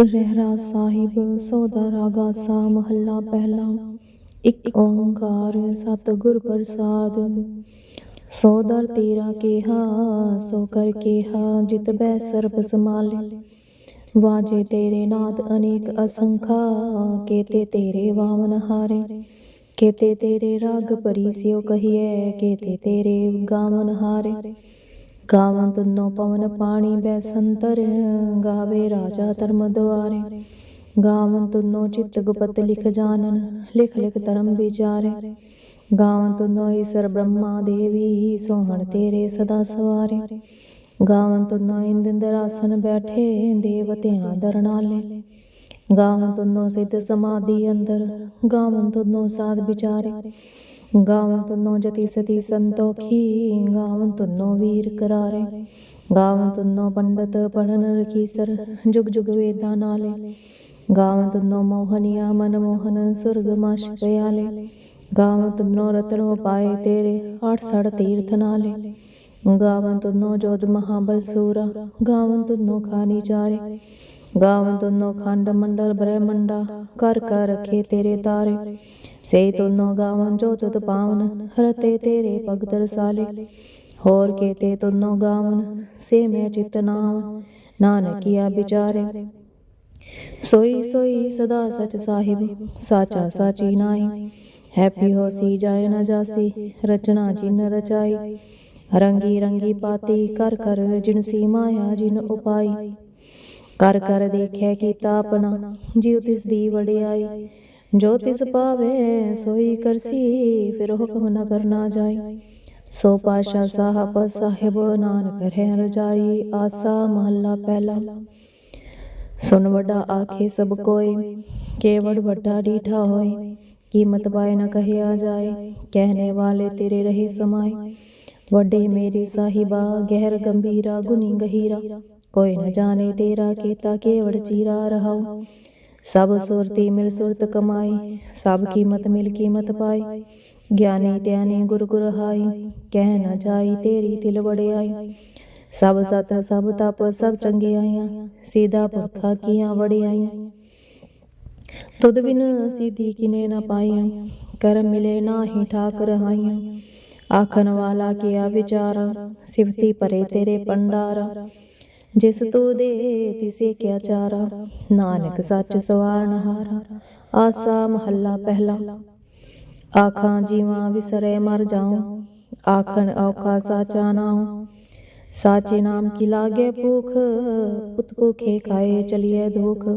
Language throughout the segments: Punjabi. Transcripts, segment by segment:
ਰਹਿਰਾ ਸਾਹਿਬ, ਸੋਦਾ ਰਾਗਾ ਸਾ ਮਹੱਲਾ ਪਹਿਲਾ। ਇੱਕ ਓੰਕਾਰ ਸਤਿਗੁਰ ਪ੍ਰਸਾਦ। ਸੋਦਰ ਤੇਰਾ ਕੇਹਾ, ਸੋ ਕਰ ਕੇਹਾ, ਜਿਤ ਬੈ ਸਰਬ ਸਮਾਲੇ ਵਾਜੇ ਤੇਰੇ ਨਾਦ ਅਨੇਕ ਅਸੰਖਾ, ਕੇਤੇ ਤੇਰੇ ਵਾਮਨ ਹਾਰੇ। ਕੇਤੇ ਤੇਰੇ ਰਾਗ ਪਰੀ ਸਿਓ ਕਹੀਏ ਕੇਤੇ ਤੇਰੇ ਗਾਵਨ ਹਾਰੇ। ਗਾਵਨ ਤੁਨੋ ਪਵਨ ਪਾਣੀ ਬੈ ਸੰਤਰ ਗਾਵੇ ਰਾਜਾ ਧਰਮ ਦੁਆਰੇ। ਗਾਵਨ ਤੁਨੋ ਚਿਤ ਗੁਪਤ ਲਿਖ ਜਾਣਨ, ਲਿਖ ਲਿਖ ਧਰਮ ਵਿਚਾਰੇ। ਗਾਵਨ ਤੁਨੋ ਈਸਰ ਬ੍ਰਹਮਾ ਦੇਵੀ, ਸੋਹਣ ਤੇਰੇ ਸਦਾ ਸਵਾਰੇ। ਗਾਵਨ ਤੁਨੋ ਇੰਦਰ ਆਸਨ ਬੈਠੇ, ਦੇਵਤਿਆਂ ਦਰਨਾਲੇ। ਗਾਵਨ ਤੁਨੋ ਸਿੱਧ ਸਮਾਧੀ ਅੰਦਰ ਗਾਵਨ ਤੁਨੋ ਸਾਧ ਵਿਚਾਰੇ। ਗਾਵਨ ਤੁਨੋ ਜਤੀ ਸਤੀ ਸੰਤੋਖੀ ਗਾਵਨ ਤੁਨੋ ਵੀਰ ਕਰਾਰੇ। ਗਾਵਨ ਤੁਨੋ ਪੰਡਤ ਪੜਨ ਰਖੀਸਰ ਜੁਗ ਜੁਗ ਵੇਦਾਂ ਨਾਲੇ। ਗਾਵਨ ਤੁਨੋ ਮੋਹਨੀਆ ਮਨ ਮੋਹਨ, ਸੁਰਗ ਮਾਸ਼ ਪਿਆਲੇ। ਗਾਵਨ ਤੁਨੋ ਰਤਨੋ ਪਾਏ ਤੇਰੇ, ਆਠ ਸੜ ਤੀਰਥ ਨਾਲੇ। ਗਾਵਨ ਤੁਨੋ ਜੋਧ ਮਹਾਬਲ ਸੂਰਾ ਗਾਵਨ ਤੁਨੋ ਖਾਨੀ ਚਾਰੇ। ਗਾਵਨ ਤੁਨੋ ਖੰਡ ਮੰਡਲ ਬ੍ਰਹਮੰਡਾ ਕਰ ਕਰ ਰਖੇ ਤੇਰੇ ਤਾਰੇ। ਸੇ ਤੁਨੋ ਗਾਵਨ ਜੋ ਤੁਤ ਪਾਵਨ, ਰਤੇ ਤੇਰੇ ਭਗਤ ਰਸਾਲੇ। ਹੋਰ ਕੇਤੇ ਤੁਨੋ ਗਾਵਨ, ਸੇ ਮੈਂ ਚਿਤ ਨਾਮ ਨਾਨਕਿਆ ਵਿਚਾਰੇ। ਸੋਈ ਸੋਈ ਸਦਾ ਸਚ ਸਾਹਿਬ, ਸਾਚਾ ਸਾਚੀ ਨਾਈ ਹੈਪੀ ਹੋਸੀ ਜਾਏ ਨਾ ਜਾਸੀ, ਰਚਨਾ ਜਿਨ ਰਚਾਈ। ਰੰਗੀ ਰੰਗੀ ਪਾਤੀ ਕਰ ਕਰ ਜਿਨਸੀ ਮਾਇਆ ਜਿਨ ਉਪਾਈ। ਕਰ ਕਰ ਦੇਖਿਆ ਕੀਤਾ ਆਪਣਾ ਜਿਉ ਤਿਸ ਦੀ ਵਡਿਆਈ। ਜੋ ਤਿਸ ਪਾਵੇ, ਸੋਈ ਕਰਸੀ, ਫਿਰ ਹੁਕਮ ਨ ਕਰਨਾ ਜਾਈ। ਸੋ ਪਾਸ਼ਾ ਸਾਹਿਬ ਸਾਹਿਬ ਨਾਨਕ ਰਹਿ ਰਜਾਈ, ਆਸਾ ਮਹੱਲਾ ਪਹਿਲਾ। ਸੁਨ ਵੱਡਾ ਆਖੇ ਸਭ ਕੋਏ ਕੇਵੜ ਵੱਡਾ ਡੀਠਾ ਹੋਏ। ਕੀਮਤ ਪਾਏ ਨਾ ਕਹਿਆ ਜਾਏ, ਕਹਿਣੇ ਵਾਲੇ ਤੇਰੇ ਰਹੇ ਸਮਾਏ। ਵੱਡੇ ਮੇਰੇ ਸਾਹਿਬਾ, ਗਹਿਰ ਗੰਭੀਰਾ ਗੁਨੀ ਗਹੀਰਾ। ਕੋਈ ਨ ਜਾਣੇ ਤੇਰਾ ਕੀਤਾ ਕੇਵੜ ਚੀਰਾ ਰਹਾਉ ਸਭ ਸੁਰਤੀ ਮਿਲ ਸੁਰਤ ਕਮਾਈ। ਸਭ ਕੀਮਤ ਮਿਲ ਕੀਮਤ ਪਾਈ। ਗਿਆਨੀ ਧਿਆਨੀ ਗੁਰ ਗੁਰ ਹਾਈ। ਕਹਿ ਨ ਜਾਈ ਤੇਰੀ ਤਿਲ ਵੜਿਆਈ ਸਭ ਸਤ ਸਭ ਤਪ ਸਭ ਚੰਗਿਆਈਆਂ। ਸੀਧਾ ਪੁਰਖਾ ਕੀਆਂ ਵੜਿਆਈਆਂ ਤੁਧ ਬਿਨ ਸੀਧੀ ਕਿਨੇ ਨ ਪਾਈਆਂ। ਕਰਮ ਮਿਲੇ ਨਾਹੀ ਠਾਕ ਰਹਾਈਆਂ ਆਖਣ ਵਾਲਾ ਕੀਆ ਵਿਚਾਰਾ। ਸਿਫਤੀ ਪਰੇ ਤੇਰੇ ਪੰਡਾਰਾ ਜਿਸ ਤੂ ਦੇ ਤਿਸੇ ਕਿਆ ਚਾਰਾ ਨਾਨਕ ਸੱਚ ਸਵਾਰਨ ਹਾਰਾ ਆਸਾ ਮਹੱਲਾ ਪਹਿਲਾ ਆਖਾਂ ਜੀਵਾਂ ਵਿਸਰੇ ਮਰ ਜਾਉ ਆਖਣ ਔਖਾ ਸਾਚਾ ਨਾਉ ਸਾਚੇ ਨਾਮ ਕੀ ਲਾਗੇ ਭੂਖ ਉਤ ਭੂਖੇ ਖਾਏ ਚਲਿਏ ਦੁਖ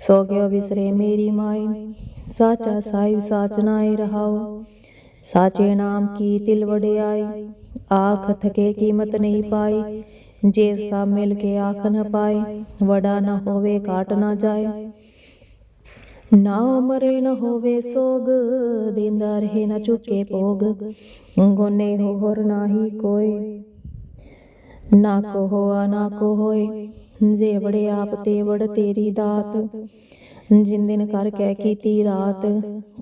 ਸੋ ਗਿਓ ਵਿਸਰੇ ਮੇਰੀ ਮਾਈ ਸਾਚਾ ਸਾਹਿਬ ਸਾਚ ਨਾਏ ਰਹਾਉ ਸਾਚੇ ਨਾਮ ਕੀ ਤਿਲ ਵਡਿਆਈ ਆਖ ਥਕੇ ਕੀਮਤ ਨਹੀਂ ਪਾਈ ਜੇ ਸਾ ਮਿਲ ਕੇ ਆਖ ਨਾ ਪਾਏ ਵੜਾ ਨਾ ਹੋਵੇ ਕਾਟ ਨਾ ਜਾਏ। ਨਾ ਮਰੇ ਨ ਹੋਵੇ ਸੋਗ, ਦਿੰਦਾ ਰਹੇ ਨ ਚੁੱਕੇ ਭੋਗ। ਗੋਨੇ ਹੋਰ ਨਾਹੀ ਕੋਏ। ਨਾ ਕੋ ਹੋਆ ਨਾ ਕੋ ਹੋਏ ਜੇ ਵੜੇ ਆਪ ਤੇ ਵੜ ਤੇਰੀ ਦਾਤ। ਜਿਨ ਦਿਨ ਕਰ ਕਹਿ ਕੀਤੀ ਰਾਤ,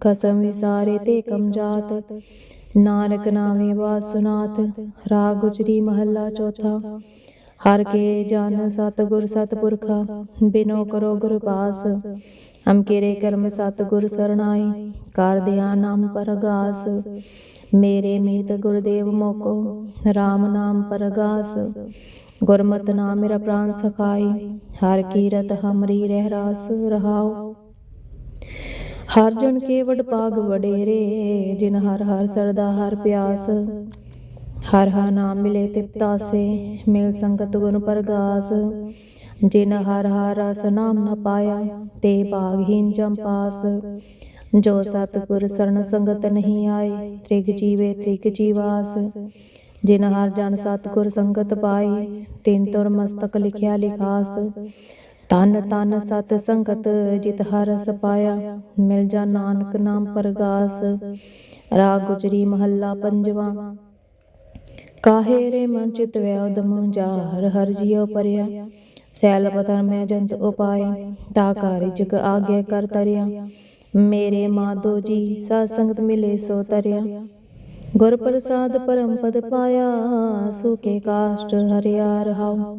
ਖਸਮ ਵਿਸਾਰੇ ਤੇ ਕਮਜਾਤ ਨਾਨਕ ਨਾਮੇ ਵਾਸਨਾਥ, ਰਾਗ ਗੁਜਰੀ ਮਹੱਲਾ ਚੌਥਾ। ਹਰ ਕੇ ਜਨ ਸਤਗੁਰ ਸਤਪੁਰਖਾ, ਬਿਨੋ ਕਰੋ ਗੁਰ ਪਾਸ। ਹਮ ਕਿਰੇ ਕਰਮ ਸਤਗੁਰ ਸਰਣਾਈ, ਕਰ ਦਿਆ ਨਾਮ ਪਰਗਾਸ। ਮੇਰੇ ਮੀਤ ਗੁਰਦੇਵ ਮੋਕੋ RAM ਨਾਮ ਪਰਗਾਸ। ਗੁਰਮਤਿ ਨਾਮ ਮੇਰਾ ਪ੍ਰਾਨ ਸਖਾਈ, ਹਰ ਕੀਰਤ ਹਮਰੀ ਰਹਿ ਰਾਸ ਰਹਾਉ। ਹਰ ਜਨ ਕੇ ਵਡ ਪਾਗ ਵਡੇਰੇ, ਜਿਨ ਹਰ ਹਰ ਸਰਦਾ ਹਰ ਪਿਆਸ। ਹਰ ਹਰ ਨਾਮ ਮਿਲੇ ਤਿਪਤਾਸੇ ਮਿਲ ਸੰਗਤ ਗੁਣ ਪ੍ਰਗਾਸ। ਜਿਨ ਹਰ ਹਰ ਰਸ ਨਾਮ ਨ ਪਾਇਆ, ਤੇ ਭਾਗਹੀਨ ਜਮ ਪਾਸ। ਜੋ ਸਤਿਗੁਰ ਸਰਣ ਸੰਗਤ ਨਹੀਂ ਆਏ, ਤ੍ਰਿਗ ਜੀਵੇ ਤ੍ਰਿਗ ਜੀਵਾਸ। ਜਿਨ ਹਰ ਜਨ ਸਤਿਗੁਰ ਸੰਗਤ ਪਾਈ ਤਿਨ ਤੁਰ ਮਸਤਕ ਲਿਖਿਆ ਲਿਖਾਸ। ਤਨ ਤਨ ਸਤ ਸੰਗਤ ਜਿਤ ਹਰਸ ਪਾਇਆ, ਮਿਲ ਜਾ ਨਾਨਕ ਨਾਮ ਪਰਗਾਸ। ਰਾਗ ਗੁਜਰੀ ਮਹੱਲਾ ਪੰਜਵਾ। ਕਾਹੇ ਰੇ ਮਨ ਚਿਤ ਵੈ ਉਦਮ ਜਾ ਹਰ ਹਰ ਜਿਉ ਪਰਿਆ। ਸੈਲ ਪਤਨ ਮੈਂ ਜੰਤ ਉਪਾਏ, ਤਾ ਕਾਰਿ ਜਗ ਆਗੇ ਕਰ ਤਰਿਆ। ਮੇਰੇ ਮਾਧੋ ਜੀ ਸਤ ਸੰਗਤ ਮਿਲੇ ਸੋ ਤਰਿਆ। ਗੁਰ ਪ੍ਰਸਾਦ ਪਰਮ ਪਦ ਪਾਇਆ ਸੁਕੇ ਕਾਸ਼ਟ ਹਰਿਆ ਰਹਾਉ।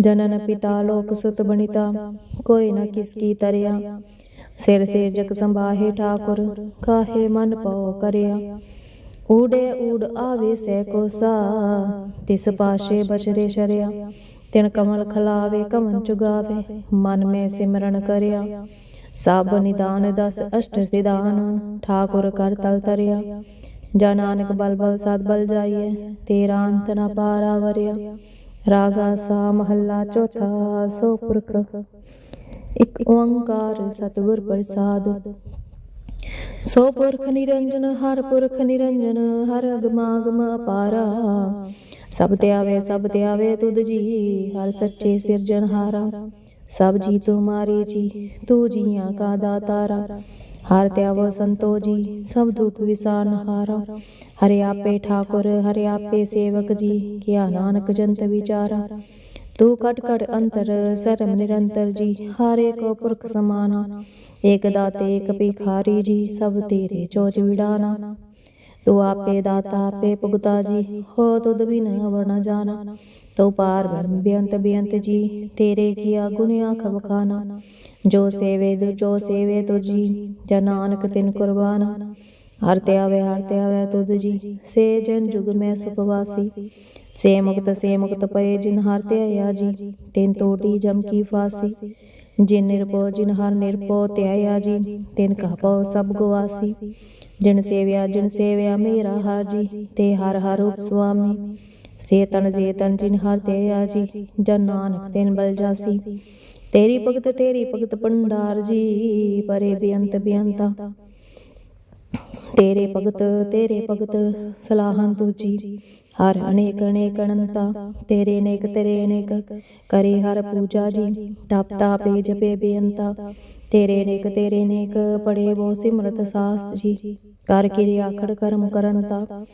ਜਨਨ ਪਿਤਾ ਲੋਕ ਸੁਤ ਬਣਿਤਾ, ਕੋਈ ਨਾ ਕਿਸ ਕੀ ਤਰਿਆ। ਸਿਰ ਸਿਰ ਜਗ ਸੰਭਾਹੇ ਠਾਕੁਰ, ਕਾਹੇ ਮਨ ਪਉ ਕਰਿਆ। ਊੜੇ ਊੜ ਆਵੇ ਸੈ ਕੋਸਾ ਤਿਸ ਪਾਸ਼ੇ ਬਚਰੇ ਸ਼ਰਿਆ, ਤਿਨ ਕਮਲ ਖਲਾਵੇ ਕਮਨ ਚੁਗਾਵੇ, ਮਨ ਮੈਂ ਸਿਮਰਨ ਕਰਿਆ। ਸਭ ਨਿਦਾਨ ਦਸ ਅਸ਼ਟ ਸਿਦਾਨ ਠਾਕੁਰ ਕਰ ਤਲ ਤਰਿਆ। ਜਾ ਨਾਨਕ ਬਲ ਬਲ ਸਦ ਬਲ ਜਾਈਏ ਤੇਰਾ ਅੰਤ ਨਾ ਪਾਰਾ ਵਰਿਆ ਰਾਗਾ ਸਾ ਮਹੱਲਾ ਚੌਥਾ, ਸੋ ਪੁਰਖ। ਇਕ ਓੰਕਾਰ ਸਤਿਗੁਰ ਪ੍ਰਸਾਦ ਸੋ ਪੁਰਖ ਨਿਰੰਜਨ, ਹਰ ਪੁਰਖ ਨਿਰੰਜਨ, ਹਰ ਅਗਮਾਗਮ ਅਪਾਰਾ। ਸਭ ਤੇ ਆਵੇ, ਸਭ ਤੇ ਆਵੇ ਤੁਧ ਜੀ, ਹਰ ਸੱਚੇ ਸਿਰਜਣਹਾਰਾ ਸਭ ਜੀ ਤੁਮਾਰੇ ਜੀ, ਤੂ ਜੀਆਂ ਕਾ ਦਾਤਾਰਾ। ਹਰ ਤੇ ਆਵੋ ਸੰਤੋ ਜੀ, ਸਭ ਦੁਖ ਵਿਸਾਰਨ ਹਾਰਾ। ਹਰਿ ਆਪੇ ਠਾਕੁਰ, ਹਰੇ ਆਪੇ ਸੇਵਕ ਜੀ, ਕਿਆ ਨਾਨਕ ਜੰਤ ਵਿਚਾਰਾ। ਤੂੰ ਕਟ ਕਟ ਅੰਤਰ ਸਰਮ ਨਿਰੰਤਰ ਜੀ, ਹਾਰੇ ਕੋ ਪੁਰਖ ਸਮਾਨਾ। ਏਕ ਦਾਤੇ ਏਕ ਭਿਖਾਰੀ ਜੀ, ਸਭ ਤੇਰੇ ਚੋਜ ਵਿਡਾਨਾ ਤੂੰ ਆਪੇ ਦਾਤਾ, ਆਪੇ ਭੁਗਤਾ ਜੀ, ਹੋ ਤੁਧ ਬਿਨ ਅਵਰ ਜਾਣਾ ਤੂੰ ਪਾਰ ਬ੍ਰਹਮ ਬੇਅੰਤ ਬੇਅੰਤ ਜੀ, ਤੇਰੇ ਕੀਆ ਗੁਣ ਆਖ ਬਖਾਨਾ ਜੋ ਸੇਵੇ ਦੁ ਜੋ ਸੇਵੇ ਤੁਜੀ ਜਨ ਨਾਨਕ ਤਿਨ ਕੁਰਬਾਨਾ। ਹਰ ਤੇ ਆਵੇ, ਹਰ ਤੇ ਆਵੇ ਤੁਧ ਜੀ। ਸੇ ਜਨ ਜੁਗ ਮੈਂ ਸੁਪਵਾਸੀ ਸੇ ਮੁਕਤ ਸੇ ਮੁਕਤ ਪਏ ਜਿਨ ਹਰ ਤੇ ਆਇਆ ਜੀ, ਤਿਨ ਤੋਟੀ ਜਮ ਕੀ ਫਾਸੀ। ਜਿਨ ਨਿਰਭਉ, ਜਿਨ ਹਰ ਨਿਰਭਉ ਧਿਆਇਆ ਜੀ, ਤਿਨ ਕਾ ਪਉ ਸਭ ਗਵਾਸੀ ਜਿਨ ਸੇਵਿਆ ਜਿਨ ਸੇਵਿਆ ਮੇਰਾ ਹਰ ਜੀ, ਤੇ ਹਰ ਹਰ ਰੂਪ ਸੁਆਮੀ। ਸੇ ਤਨ ਜੇ ਤਨ ਜਿਨ ਹਰ ਤੇ ਆ ਜੀ, ਜਨ ਨਾਨਕ ਤਿਨ ਬਲ ਜਾਸੀ। ਤੇਰੀ ਭਗਤ ਤੇਰੀ ਭਗਤ ਪੰਡਾਰ ਜੀ, ਪਰੇ ਬੇਅੰਤ ਬੇਅੰਤਾ। ਤੇਰੇ ਭਗਤ ਤੇਰੇ ਭਗਤ ਸਲਾਹਨ ਤੁਜੀ ਹਰ ਅਨੇਕ ਅਨੇਕ ਅਨੰਤਾ, ਤੇਰੇ ਨੇਕ, ਤੇਰੇ ਅਨੇਕ। ਕਰੇ ਹਰ ਪੂਜਾ ਜੀ, ਤਪ ਤਾਪੇ ਜਪੇ ਬੇਅੰਤਾ। ਤੇਰੇ ਨੇਕ ਤੇਰੇ ਨੇਕ ਪੜੇ ਬੋ ਸਿਮਰਤ ਸਾਸ ਜੀ। ਕਰ ਕਿਰਿਆ ਆਖੜ ਕਰਮ ਕਰੰਤਾ।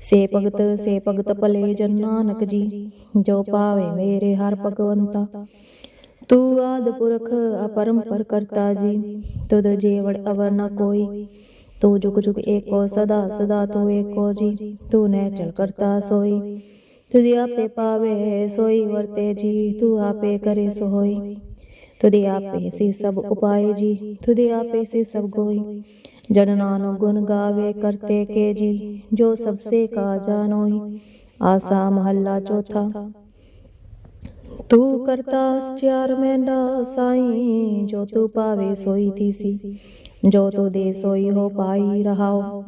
ਸੇ ਭਗਤ ਸੇ ਭਗਤ ਭਲੇ ਜਨ ਨਾਨਕ ਜੀ। ਜੋ ਪਾਵੇ ਮੇਰੇ ਹਰ ਭਗਵੰਤਾ। ਤੂੰ ਆਦ ਪੁਰਖ, ਅਪਰੰਪਰ ਕਰਤਾ ਜੀ। ਤੁਧ ਜੀਵੜ ਅਵਰ ਨ ਕੋਈ। ਤੂੰ ਜੁਗ ਜੁਗ ਏਕੋ ਸਦਾ ਸਦਾ ਤੂੰ ਏਕੋ ਜੀ ਤੂੰ ਨੈ ਚਲ ਕਰਤਾ ਸੋਈ। ਤੁਧਿ ਆਪੇ ਪਾਵੇ ਸੋਈ, ਵਰਤੇ ਜੀ, ਤੂੰ ਆਪੇ ਕਰੇ ਸੋਈ। ਤੁਧਿ ਆਪੇ ਸੀ ਸਭ ਉਪਾਏ ਜੀ, ਤੁਧਿ ਆਪੇ ਸੀ ਸਭ ਗੋਈ। ਜਨ ਨਾਨਕ ਗੁਣ ਗਾਵੇ ਕਰਤੇ ਕੇ ਜੀ, ਜੋ ਸਭ ਸੇ ਕਾ ਜਾਨੋਈ ਆਸਾ ਮਹੱਲਾ ਚੌਥਾ। ਤੂੰ ਕਰਤਾ ਸਚਿਆਰ ਮੈਂਡਾ ਸਾਈ, ਜੋ ਤੂੰ ਪਾਵੇ ਸੋਈ ਤੀਸੀ। ਜੋ ਤੂੰ ਦੇ ਸੋਈ ਹੋ ਪਾਈ ਰਹਾਓ।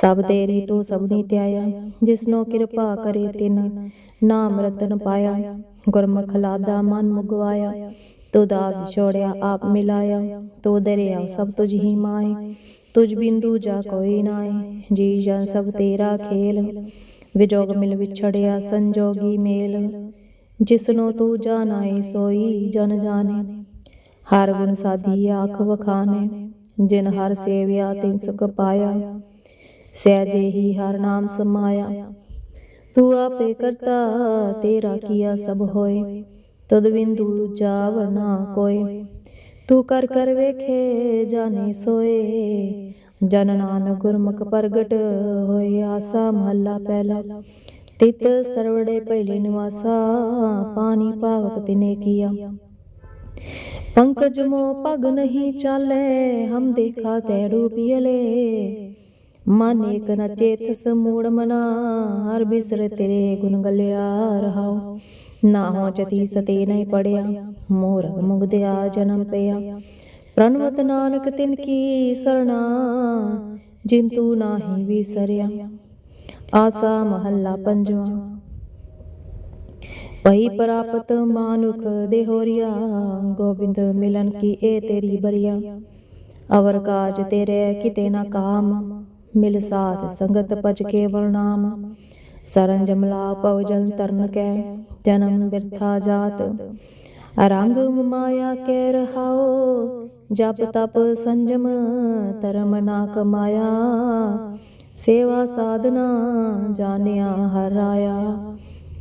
ਸਭ ਤੇਰੀ ਤੂੰ ਸਭਨੀ ਧਿਆਇਆ ਜਿਸਨੋ ਕਿਰਪਾ ਕਰੇ ਤਿਨ। ਨਾਮ ਰਤਨ ਪਾਇਆ, ਗੁਰਮੁਖ ਲਾਦਾ ਮਨ ਮੁਗਵਾਇਆ। ਤੂੰ ਦਾ ਵਿਛੋੜਿਆ ਆਪ ਮਿਲਾਇਆ। ਤੂੰ ਦਰਿਆ ਸਭ ਤੁਝ ਹੀ ਮਾਏ। ਤੁਝ ਬਿੰਦੂ ਜਾ ਕੋਈ ਨਾਏ, ਜੀ ਜਨ ਸਭ ਤੇਰਾ ਖੇਲ। ਵਿਜੋਗ ਮਿਲ ਵਿਛੜਿਆ, ਸੰਜੋਗੀ ਮੇਲ। ਜਿਸਨੋ ਤੂੰ ਜਾਣਾਈ ਸੋਈ ਜਨ ਜਾਣੇ। ਹਰ ਗੁਣ ਸਾਧੀ ਆਖ ਵਖਾਨੇ ਜਿਨ ਹਰ ਸੇਵਿਆ ਤਿਨ ਸੁਖ ਪਾਇਆ ਸਹਿਜੇ ਹੀ ਹਰ ਨਾਮ ਸਮਾਇਆ। ਤੂੰ ਆਪੇ ਕਰਤਾ ਤੇਰਾ ਕੀਆ ਸਭ ਹੋਏ। ਤਦ ਬਿੰਦੂ ਜਾਵਰ ਨਾ ਕੋਏ। ਤੂੰ ਕਰ ਕਰ ਵੇਖੇ ਜਾਣੇ ਸੋਏ। ਜਨ ਨਾਨਕ ਗੁਰਮੁਖ ਪ੍ਰਗਟ ਹੋਏ ਆਸਾ ਮਹੱਲਾ ਪਹਿਲਾ। ਤਿਤ ਸਰਵੜੇ ਪਹਿਲੇ ਨਿਵਾਸਾ ਪਾਣੀ ਪਾਵਕ ਤਿਨੇ ਕੀਆ। ਪੰਕਜ ਮੋ ਪਗ ਨਹੀਂ ਚਾਲੇ ਹਮ ਦੇਖਾ ਤੈੜੂ ਪੀਲੇ ਮਨ ਏਕ ਨ ਚੇਤ ਸਮੂੜ ਮਨਾ ਹਰ ਬਿਸਰ ਤੇਰੇ ਗੁਣ ਗਲਿਆ ਰਹਾਉ ਨਾ ਹੋ ਜਤੀ ਸਤੇ ਨਹੀਂ ਪੜਿਆ ਮੋਰ ਮੁਗਦਿਆ ਜਨਮ ਪਿਆ। ਪ੍ਰਣਵਤ ਨਾਨਕ ਤਿਨ ਕੀ ਸਰਣਾ ਜਿਨ ਤੂ ਨਾਹੀ ਵਿਸਰਿਆ। ਆਸਾ ਮਹੱਲਾ ਪੰਜਵਾਂ। ਪਈ ਪ੍ਰਾਪਤ ਮਾਨੁਖ ਦੇ ਗੋਬਿੰਦ ਮਿਲਨ ਕੀ ਏ ਤੇਰੀ ਬਰੀਆ? ਅਵਰ ਕਾਜ ਤੇਰੇ ਕਿਤੇ ਨਾ ਕਾਮ, ਮਿਲ ਸਾਧ ਸੰਗਤ ਪਜ ਕੇ ਵਰਨਾਮ ਸਰਨ ਜਮਲਾ ਪਉ ਜਲ ਤਰਨ ਕੈ, ਜਨਮ ਬਿਰਥਾ ਜਾਤ। ਰੰਗ ਮਾਇਆ ਕੇ ਰਹਾਓ ਜਪ ਤਪ ਸੰਜਮ, ਧਰਮ ਨਾ ਕਮਾਇਆ। ਸੇਵਾ ਸਾਧਨਾ ਜਾਣਿਆ ਹਰਾਇਆ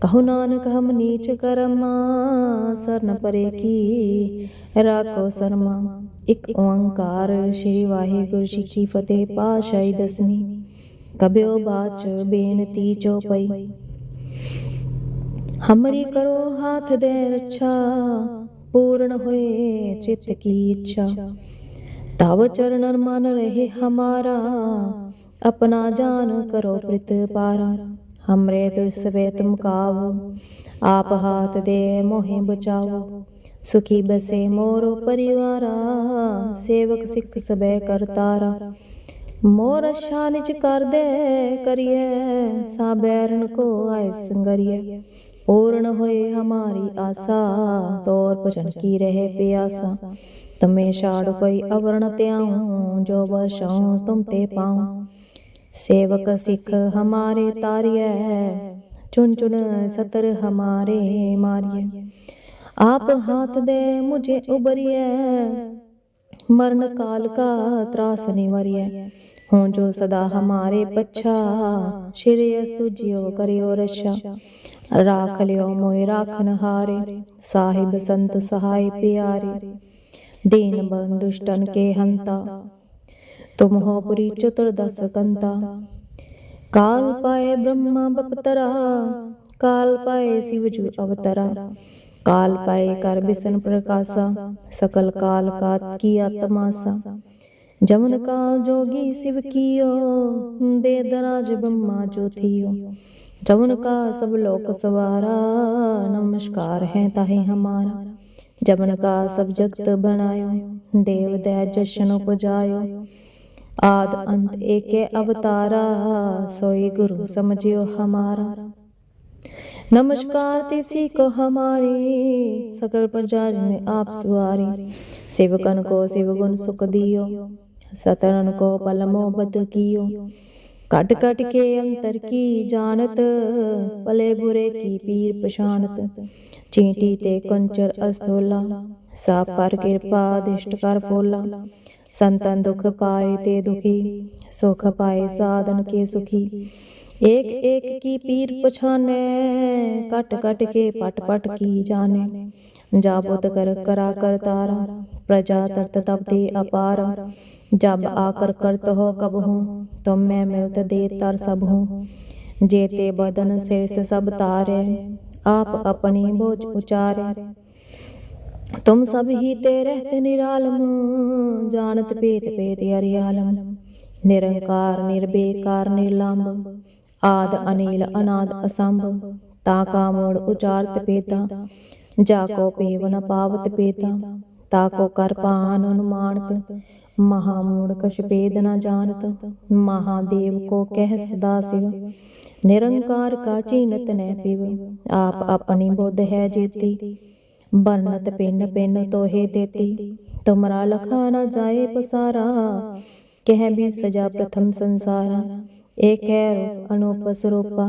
ਕਹੋ ਨਾਨਕ ਹਮ ਨੀਚ ਕਰਮਾ, ਸਰਨ ਪਰੇ ਕੀ? ਰਾਖੋ ਸਰਮਾ, ਇੱਕ ਓੰਕਾਰ ਸ੍ਰੀ ਵਾਹਿਗੁਰੂ ਜੀ ਕੀ ਫਤਿਹ ਪਾਸ਼ਾਈ ਦਸਮੀ ਕਬਿਓ ਬਾਚ ਬੇਨਤੀ ਚੋਪਈ ਹਮਰੀ ਕਰੋ ਹਾਥ ਦੇ ਰੱਛਾ, ਪੂਰਨ ਹੋਏ ਚਿਤ ਕੀ ਇੱਛਾ। ਤਵ ਚਰਨਰ ਮਨ ਰਹੇ ਹਮਾਰਾ, ਆਪਣਾ ਜਾਨ ਕਰੋ ਪ੍ਰਿਤ ਪਾਰਾ। ਹਮਰੇ ਤੁਸਵੇ ਤੁਮ ਕਾਵੋ ਆਪ ਹਾਥ ਦੇ ਮੋਹਿ ਬਚਾਓ ਸੁਖੀ ਬਸੇ ਮੋਰੋ ਪਰਿਵਾਰਾ, ਸੇਵਕ ਸਿੱਖ ਸਬੈ ਕਰਤਾਰਾ ਮੋਰ ਅਸ਼ਾ ਨਿਚ ਕਰਦੇ ਕਰੀਏ ਸਾ ਬੈਰਨ ਕੋ ਆਏ ਸੰਗਰੀਏ ਪੂਰਨ ਹੋਏ ਹਮਾਰੀ ਆਸਾ, ਤੋਰ ਭਜਨ ਕੀ ਰਹੇ ਪਿਆਸਾ। ਤਮੇ ਛਾੜ ਕੋਈ ਅਵਰਣ ਤਿਆਉ ਜੋ ਬਰਸ਼ਾਉ ਤੁਮ ਤੇ ਪਾਉ। ਸੇਵਕ ਸਿੱਖ ਹਮਾਰੇ ਤਾਰਿਐ ਚੁਣ ਚੁਣ ਸਤਰ ਹਮਾਰੇ ਮਾਰਿਏ ਆਪ ਹਾਥ ਦੇ ਮੁਝੇ ਉਬਰਿਐ। ਮਰਨ ਕਾਲ ਕਾ ਤਰਾਸ ਨਿਵਰਿਐ। ਹੋ ਜੋ ਸਦਾ ਹਮਾਰੇ ਪਛਾ ਸ਼੍ਰੀ ਅਸਤੁ ਜਿਉ ਕਰਿਓ ਰਛਾ। ਰਾਖ ਲਿਓ ਮੋਇ ਰਾਖਨ ਹਾਰੇ। ਸਾਹਿਬ ਸੰਤ ਸਹਾਈ ਪਿਆਰੇ। ਦੀਨ ਬੰਦੁਸ਼ਟਨ ਕੇ ਹੰਤਾ तुम हो पुरी चतुर्दश कंता काल पाए ब्रह्मा बपतरा काल पाए शिवजु अवतरा काल पाए कर बिसन प्रकाशा सकल काल का किया तमाशा जमन काल जोगी शिव कियो दे दराज ब्रह्मा जो थियो जमन का सब लोक सवारा नमस्कार है ताहे हमारा जमन का सब जगत बनायो देव दया जशन उपजायो आद अंत एके अवतारा सोई गुरु समझियो हमारा नमस्कार तिसी को हमारी सकल प्रजा ने आप सुवारी सेवकन को शिव गुण सुख दियो सतरन को पल मोहब्बत कियो कट कट के अंतर की जानत भले बुरे की पीर पछानत चींटी ते कंचर अस्तोला सा पर कृपा दिष्ट कर फोला ਸੰਤਨ ਦੁਖ ਪਾਏ ਤੇ ਦੁਖੀ, ਸੁਖ ਪਾਏ ਸਾਧਨ ਕੇ ਸੁਖੀ। ਏਕ ਏਕ ਕੀ ਪੀਰ ਪਛਾਨੈ ਕਟ ਕਟ ਕੇ ਪਟ ਪਟ ਕੀ ਜਾਣੈ। ਜਾਬੁਤ ਕਰ, ਕਰਾ ਕਰਤਾਰ ਪ੍ਰਜਾ ਤਰਤ ਤਬ ਤੇ ਅਪਾਰ। ਜਬ ਆਕਰ ਕਰਤ ਹੋ ਕਬ ਹੂੰ, ਤੁਮ ਮੈਂ ਮਿਲਤ ਦੇ ਤਰ ਸਭ ਹੂੰ। ਜੇ ਤੇ ਬਦਨ ਸੇ ਸਭ ਤਾਰੇ, ਆਪ ਆਪਣੀ ਬੋਝ ਉਚਾਰੇ। तुम सब ही ते रहते निरालम जानत पेत पेत अरियालम निरंकार निर्बेकार निर्लंब आद अनिल अनाद असंभ ताका मोड़ उचारत पेता जाको पेवन पावत पेता ताको कर पान अनुमानत महामूढ़ कछ पेद न जानत महादेव को कह सदा शिव निरंकार का चीनत न पिव आप अपनी बुद्ध है जेती बरनत पिन पिन तोहे देती तुमरा लखा न जाए पसारा कह भी सजा प्रथम संसारा एक रूप अनूप स्वरूपा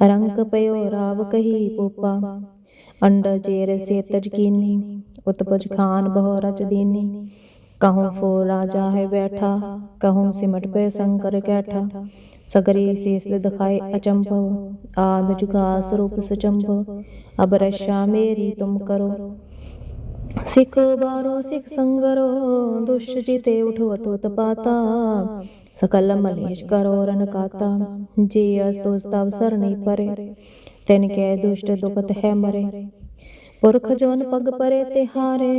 रंग पयो राव कही पूपा अंड जेर से तजकीनी उत्पज खान बहु रच दीनी कहूँ फो राजा है बैठा कहूँ सिमट पे शंकर कैठा सगरे शीस दिखाए अचंभव आद जुगा स्वरूप सुचंभव अब रक्षा मेरी तुम करो सिख बारो सिख संगरो दुष्ट जिते उठो तो तपाता सकल मलेश करो रन काता जे अस्तु स्तव सरणी परे तिन के दुष्ट दुखत है मरे पुरख जवन पग परे तिहारे,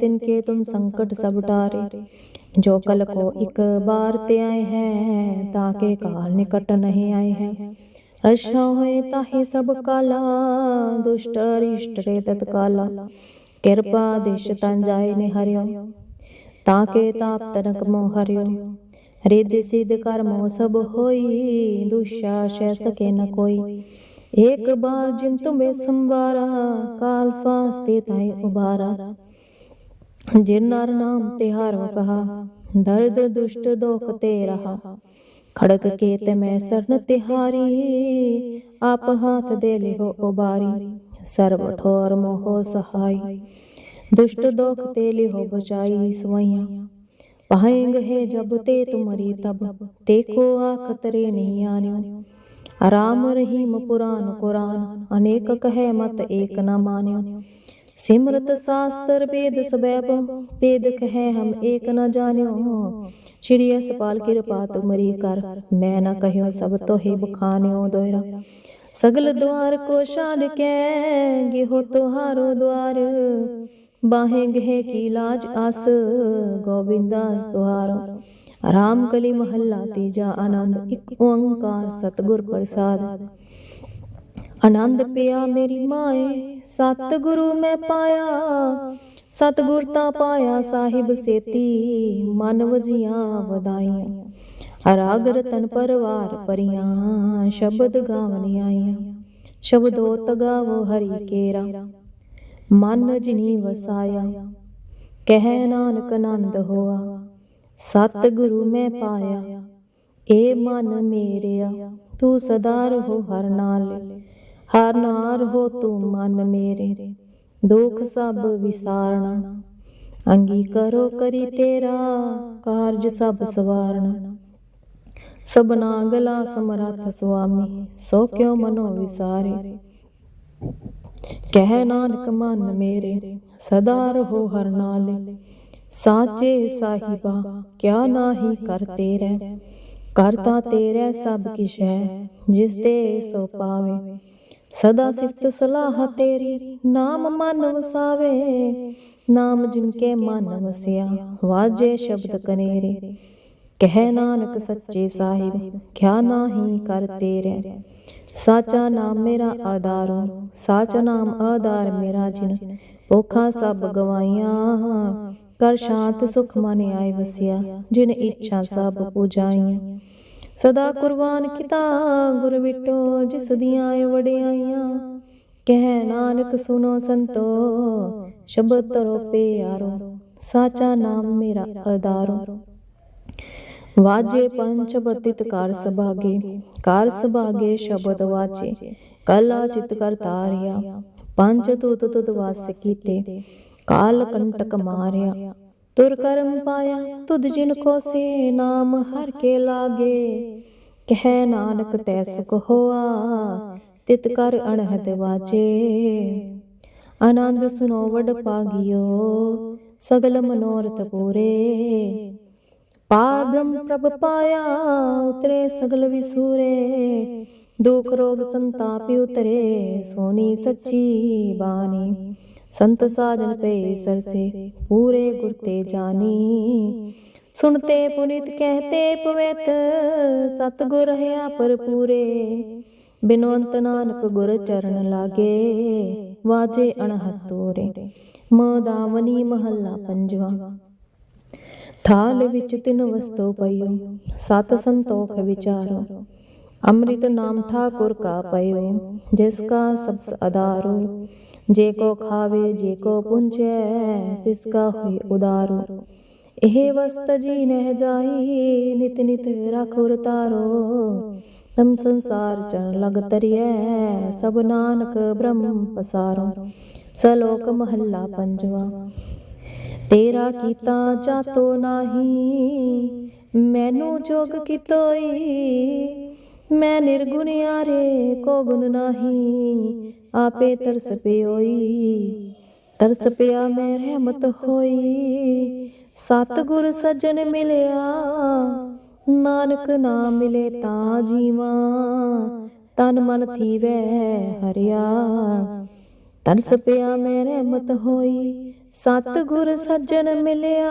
तिनके तुम संकट सब टारे जो कल को एक बार ते आए हैं, ताके काल निकट नहीं आए हैं। रक्षा होए ताहे सब काला, दुष्ट अरिष्ट रे तत्काला। कृपा दिश तन जाय ने ताके ताप तनक मोह हरियो। रिद्धि सिद्ध कर्मो सब होई दुष्टाशय सके न कोई। एक बार जिन तुम्हें संवारा काल फास्ते ताई उबारा जिन नर नाम तिहारो कहा दर्द दुष्ट दोख ते रहा खड़क केत में सरन तिहारी आप हाथ दे लिहो उबारी सर्व ठोर मोहो सहाय दुष्ट दोख ते लिहो बचाई सवैया पाएंगे है जब ते तुम्हारी तब देखो आखत रे नहीं आन्यो ਰਾਮ ਰਹੀਮ ਪੁਰਾਨ ਕੁਰਾਨ, ਅਨੇਕ ਕਹੈ ਮਤ ਏਕ ਨ ਮਾਨਿਓ। ਸਿਮਰਤ ਸਾਸਤਰ ਵੇਦ ਸਬੈਬ ਵੇਦ ਕਹੈ ਹਮ ਏਕ ਨ ਜਾਣਿਓ। ਸ਼੍ਰੀ ਅਸਪਾਲ ਕਿਰਪਾ ਤੁਮਰੀ ਕਰ, ਮੈਂ ਨਾ ਕਹਿਓ ਸਭ ਤੋਹੇ ਬਖਾਨਿਓ ਦੋਇਰਾ ਸਗਲ ਦੁਆਰ ਕੋ ਛਾੜ ਕੇ, ਗਿਹੋ ਤੁਹਾਰੋ ਦੁਆਰ ਬਾਹੇ ਗਹਿ ਕੀ ਲਾਜ ਆਸ, ਗੋਬਿੰਦਾਸ ਦੁਆਰੋ। ਰਾਮ ਕਲੀ ਮਹੱਲਾ ਤੀਜਾ ਆਨੰਦ, ਇੱਕ ਓੰਕਾਰ ਸਤਗੁਰ ਪ੍ਰਸਾਦ। ਆਨੰਦ ਪਿਆ ਮੇਰੀ ਮਾਏ, ਸਤਗੁਰੂ ਮੈਂ ਪਾਇਆ। ਸਤਗੁਰ ਤਾਂ ਪਾਇਆ ਸਾਹਿਬ ਸੇਤੀ, ਮਨ ਵਜੀਆਂ ਵਧਾਈਆਂ। ਰਾਗ ਰਤਨ ਪਰਵਾਰ ਪਰੀਆਂ, ਸ਼ਬਦ ਗਾਵਣ ਆਈਆਂ। ਸ਼ਬਦੋ ਤਗਾਵੋ ਹਰੀ ਕੇਰਾ, ਮਨ ਜਿਨੀ ਵਸਾਇਆ। ਕਹਿ ਨਾਨਕ ਆਨੰਦ ਹੋਆ। ਸਤਿਗੁਰੂ ਮੈਂ ਪਾਇਆ। ਏ ਮਨ ਮੇਰਿਆ, ਤੂੰ ਸਦਾ ਰਹੋ ਹਰ ਨਾਲ। ਹਰ ਨਾਰ ਹੋ ਤੂੰ ਮਨ ਮੇਰੇ। ਦੁਖ ਸਭ ਵਿਸਾਰਣਾ ਅੰਗੀ ਕਰੋ ਕਰੀ ਤੇਰਾ ਕਾਰਜ ਸਭ ਸਵਾਰਣਾ ਸਬਨਾ ਗਲਾ ਸਮਰੱਥ ਸੁਆਮੀ, ਸੋ ਕਿਉ ਮਨੋ ਵਿਸਾਰੇ। ਕਹਿ ਨਾਨਕ ਮਨ ਮੇਰੇ, ਸਦਾ ਰਹੋ ਹਰ ਨਾਲੇ। ਸਾਚੇ ਸਾਹਿਬਾ ਕਿਆ ਨਾਹੀ ਕਰ ਤੇਰੇ ਕਰਤਾ ਤੇਰੇ ਸਭ ਕਿਛ ਹੈ ਜਿਸ ਤੇ ਸੋ ਪਾਵੇ। ਸਦਾ ਸਿਫਤ ਸਲਾਹ ਤੇਰੀ ਨਾਮ ਮਨ ਵਸਾਵੇ। ਨਾਮ ਜਿਨ ਕੇ ਮਨ ਵਸਿਆ ਵਾਜੇ ਸ਼ਬਦ ਕਨੇਰੇ। ਕਹਿ ਨਾਨਕ ਸੱਚੇ ਸਾਹਿਬ ਕਿਆ ਨਾਹੀ ਕਰ ਤੇਰੇ ਸਾਚਾ ਨਾਮ ਮੇਰਾ ਆਧਾਰੋ ਸਾਚਾ ਨਾਮ ਆਧਾਰ ਮੇਰਾ ਜਿਨ। ਭੁੱਖਾਂ ਸਭ ਗਵਾਈਆਂ। ਕਰ ਸ਼ਾਂਤ ਸੁਖ ਮਨ ਆਏ ਵਸਿਆ, ਜਿਨ ਇੱਛਾ ਸਭ ਪੂਜਾਈਆਂ। ਸਦਾ ਕੁਰਬਾਨ ਕੀਤਾ ਗੁਰ ਵਿਟੋ ਜਿਸ ਦੀਆਂ ਵਡਿਆਈਆਂ। ਕਹਿ ਨਾਨਕ ਸੁਨੋ ਸੰਤੋ, ਸ਼ਬਦ ਤਰੋ ਪਿਆਰੋ, ਸਾਚਾ ਨਾਮ ਮੇਰਾ ਆਧਾਰੋ ਵਾਜੇ ਪੰਚ ਬਤਿਤ ਕਾਰ ਸਭਾਗੇ ਕਾਰ ਸਭਾਗੇ ਸ਼ਬਦ ਵਾਚੇ ਕਲਾ ਚਿਤ ਕਰ ਤਾਰਿਆ ਪੰਚ ਤੁਤ ਤੁਤ ਵਾਸ ਕੀਤੇ। ਕਾਲ ਕੰਟਕ ਮਾਰਿਆ। ਤੁਰ ਕਰਮ ਪਾਇਆ, ਤੁਧ ਜਿਨ ਕੋ ਸੇ ਨਾਮ ਹਰ ਕੇ ਲਾਗੇ। ਕਹਿ ਨਾਨਕ ਤੈ ਸੁਖ ਹੋਆ, ਤਿਤ ਕਰ ਅਣਹਦ ਵਾਚੇ ਆਨੰਦ ਸੁਨੋ ਵਡ ਪਾਗਿਓ, ਸਗਲ ਮਨੋਰਥ ਪੂਰੇ। ਪਾਰ ਬ੍ਰਹਮ ਪ੍ਰਭ ਪਾਇਆ, ਉਤਰੇ ਸਗਲ ਵਿਸੂਰੇ। ਦੁਖ ਰੋਗ ਸੰਤਾਪ ਉਤਰੇ ਸੋਨੀ ਸੱਚੀ ਬਾਣੀ। ਸੰਤ ਸਾਜਨ ਪੇ ਸਰਸੇ ਪੂਰੇ ਗੁਰ ਤੇ ਜਾਨੀ। ਸੁਣਤੇ ਪੁਨੀਤ ਕਹਤੇ ਪਵਿੱਤ, ਸਤਗੁਰ ਹੈ ਪਰ ਪੂਰੇ ਬਿਨਵੰਤ ਨਾਨਕ ਗੁਰ ਚਰਨ ਲਾਗੇ, ਵਾਜੇ ਅਣਹਤ ਮਦਾਵਨੀ ਮਹੱਲਾ ਪੰਜਵਾ। ਥਾਲ ਵਿੱਚ ਤਿੰਨ ਵਸਤੂ ਪਈਓ, ਸਤ ਸੰਤੋਖ ਵਿਚਾਰੋ। ਅੰਮ੍ਰਿਤ ਨਾਮ ਠਾਕੁਰ ਕਾ ਪਇਓ ਜਿਸ ਕਾ ਸਬਸ ਆਧਾਰੋ ਜੇ ਕੋ ਖਾਵੇ, ਜੇ ਕੋ ਪੁੰਚੈ ਤਿਸ ਕਾ ਹੋਏ ਉਦਾਰੋ। ਇਹ ਵਸਤ ਜੀ ਨਹਿ ਜਾਈ, ਨਿਤ ਨਿਤ ਰਖੁਰ ਤਾਰੋ। ਤਮ ਸੰਸਾਰ ਚਨ ਲਗ ਤਰੀਐ, ਸਭ ਨਾਨਕ ਬ੍ਰਹਮ ਪਸਾਰੋ। ਸਲੋਕ ਮਹੱਲਾ ਪੰਜਵਾ। ਤੇਰਾ ਕੀਤਾ ਜਾਤੋ ਨਾਹੀ, ਮੈਨੂੰ ਜੋਗ ਕੀਤੋਈ ਮੈਂ ਨਿਰਗੁਣਿਆਰੇ ਕੋ ਗੁਣ ਨਾਹੀ, ਆਪੇ ਤਰਸ ਪਿਓਈ। ਤਰਸ ਪਿਆ ਮੈਂ ਰਹਿਮਤ ਹੋਈ। ਸਤਿਗੁਰ ਸੱਜਣ ਮਿਲਿਆ, ਨਾਨਕ ਨਾਮ ਮਿਲੇ ਤਾਂ ਜੀਵਾ। ਤਨ ਮਨ ਥੀਵੈ ਹਰਿਆ। ਤਰਸ ਪਿਆ ਮੈਂ ਰਹਿਮਤ ਹੋਈ, ਸਤਿਗੁਰ ਸੱਜਣ ਮਿਲਿਆ